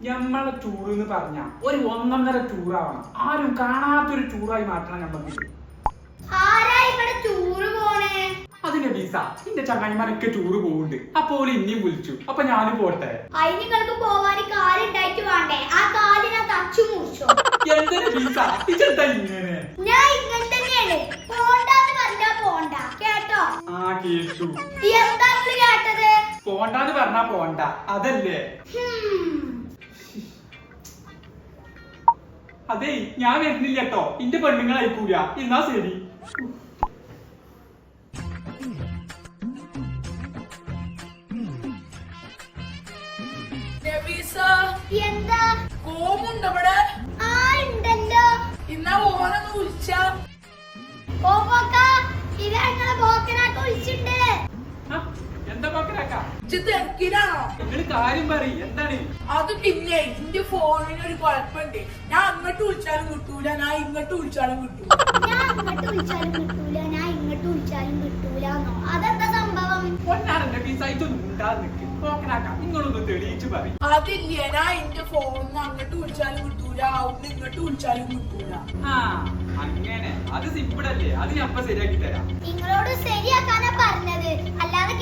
നമ്മളെ ടൂർ എന്ന് പറഞ്ഞ ഒരു ഒന്നൊന്നര ടൂറാവണം ആരും കാണാത്തൊരു ടൂറായി മാറ്റണം നമ്മക്ക് അതിന്റെ വിസ എന്റെ ചങ്ങായിമാരൊക്കെ ടൂറ് പോകുന്നുണ്ട് അപ്പോൾ ഇനിയും വിളിച്ചു. അപ്പൊ ഞാനും പോട്ടെ. എന്തൊരു വിസ ഇതെന്താ ഇങ്ങനെ? ആ കേട്ടു. പറഞ്ഞാ പോണ്ട. അതല്ലേ. അതെ ഞാൻ വരുന്നില്ല കേട്ടോ എന്റെ പെണ്ണുങ്ങൾ അയക്കൂല. എന്നാ ശരി. നബീസ എന്താ? കോമുണ്ട് ഇവിടെ. ആ ഉണ്ടല്ലോ. ഇന്നാ ഓനൊന്ന് വിളിച്ചാ. ഓ പോക്ക. ഇത് കാര്യം പറയും എന്താണ്? അത് പിന്നെ എന്റെ ഫോണിന് ഒരു കുഴപ്പമുണ്ട്. ഞാൻ അങ്ങോട്ട് വിളിച്ചാലും കിട്ടൂല ഞാൻ ഇങ്ങോട്ട് വിളിച്ചാലും കിട്ടൂല. ഞാൻ അങ്ങോട്ട് വിളിച്ചാലും കിട്ടൂല ഞാൻ ഇങ്ങോട്ട് വിളിച്ചാലും കിട്ടൂലെന്നോ? അതെന്താ സംഭവം? പൊന്നാണ് എന്റെ വിസ ഇതൊന്നും ഉണ്ടാകും നിൽക്ക് പോക്കനാക്ക നിങ്ങളൊന്ന് തെളിയിച്ച് പറയും. അതില്ലേ ഞാൻ എന്റെ ഫോണിന് അങ്ങോട്ട് വിളിച്ചാലും കിട്ടൂല അവിടുന്ന് ഇങ്ങോട്ട് വിളിച്ചാലും കിട്ടൂല. ആ അങ്ങനെ. അത് സിമ്പിൾ അല്ലേ? അത് ഞാൻ ശരിയാക്കി തരാം. നിങ്ങളോട് ശരിയാക്കാനാ പറഞ്ഞത്. അല്ലാതെ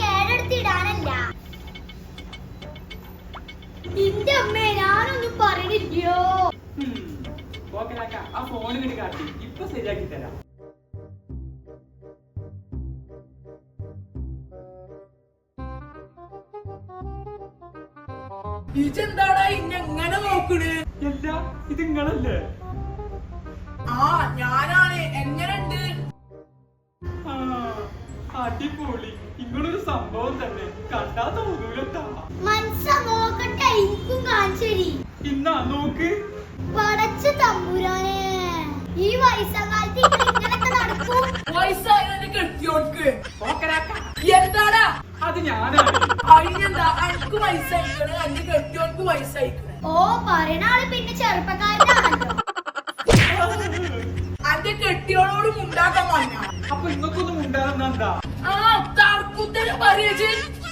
നിന്റെ അമ്മേ ഞാനൊന്നും. പോക്കനാക്ക ആ ഫോൺ ഇങ്ങോട്ട് കാട്ടി. ഇപ്പൊ ശരിയാക്കി തരാം. ഇജെന്താടാ ഇന്നെ എങ്ങനെ നോക്കണ്? അല്ല ഇത് നിങ്ങളല്ലേ ആ ഞാനാണ്. എങ്ങനെയുണ്ട്? അടിപൊളി. ഇങ്ങനൊരു സംഭവം തന്നെ. കണ്ടാ നോക്കട്ടെ എനിക്കും കാണിച്ചേരി ഇന്നാ നോക്ക്. പടച്ച തമ്പുരാനെ. ഈ വയസ്സകാലത്ത് നടക്കും? വയസ്സായതിനെ എന്താടാ? അത് ഞാനാണ്. അതിനെന്താ എനിക്ക് വയസ്സായിക്കണ്. എന്റെ കെട്ടിയോൾക്ക് വയസ്സായിക്കണ്. ഓ പറയണ ആൾ പിന്നെ ചെറുപ്പക്കാരനാണല്ലോ. എന്റെ കെട്ടിയോളോട് മുണ്ടാക്കാൻ പറഞ്ഞ. അപ്പൊ ഇങ്ങക്കൊന്നും ഉണ്ടാകുന്ന എന്താ ആ തർക്കുത്തരം പറയച്ച്